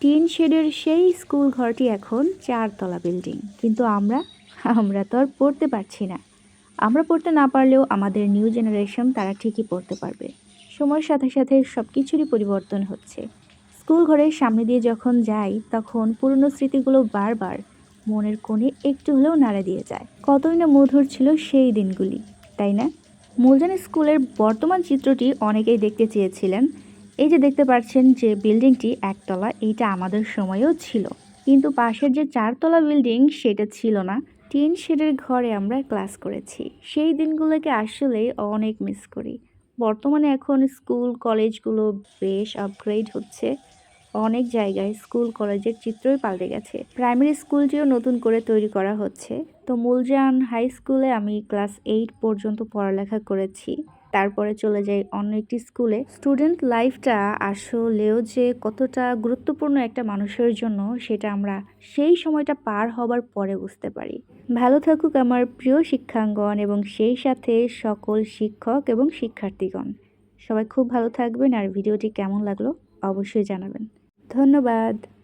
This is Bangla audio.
টিন শেডের সেই স্কুল ঘরটি এখন চারতলা বিল্ডিং। কিন্তু আমরা আমরা তো আর পড়তে পারছি না। আমরা পড়তে না পারলেও আমাদের নিউ জেনারেশন তারা ঠিকই পড়তে পারবে। সময়ের সাথে সাথে সব কিছুরই পরিবর্তন হচ্ছে। স্কুল ঘরের সামনে দিয়ে যখন যাই, তখন পুরনো স্মৃতিগুলো বারবার মনের কোণে একটু হলেও নাড়া দিয়ে যায়। কতই না মধুর ছিল সেই দিনগুলি, তাই না? মূলজান স্কুলের বর্তমান চিত্রটি অনেকেই দেখতে চেয়েছিলেন। এই যে দেখতে পাচ্ছেন যে বিল্ডিংটি একতলা, এইটা আমাদের সময়েও ছিল। কিন্তু পাশের যে চারতলা বিল্ডিং সেটা ছিল না। টিন শেডের ঘরে আমরা ক্লাস করেছি। সেই দিনগুলোকে আসলে অনেক মিস করি। বর্তমানে এখন স্কুল, কলেজগুলো বেশ আপগ্রেড হচ্ছে। অনেক জায়গায় স্কুল, কলেজের চিত্রই পাল্টে গেছে। প্রাইমারি স্কুলটিও নতুন করে তৈরি করা হচ্ছে। তো মূলজান হাই স্কুলে আমি ক্লাস এইট পর্যন্ত পড়ালেখা করেছি। তারপরে চলে যাই অন্য একটি স্কুলে। স্টুডেন্ট লাইফটা আসলেও যে কতটা গুরুত্বপূর্ণ একটা মানুষের জন্য, সেটা আমরা সেই সময়টা পার হবার পরে বুঝতে পারি। ভালো থাকুক আমার প্রিয় শিক্ষাঙ্গন এবং সেই সাথে সকল শিক্ষক এবং শিক্ষার্থীগণ। সবাই খুব ভালো থাকবেন আর ভিডিওটি কেমন লাগল অবশ্যই জানাবেন। ধন্যবাদ।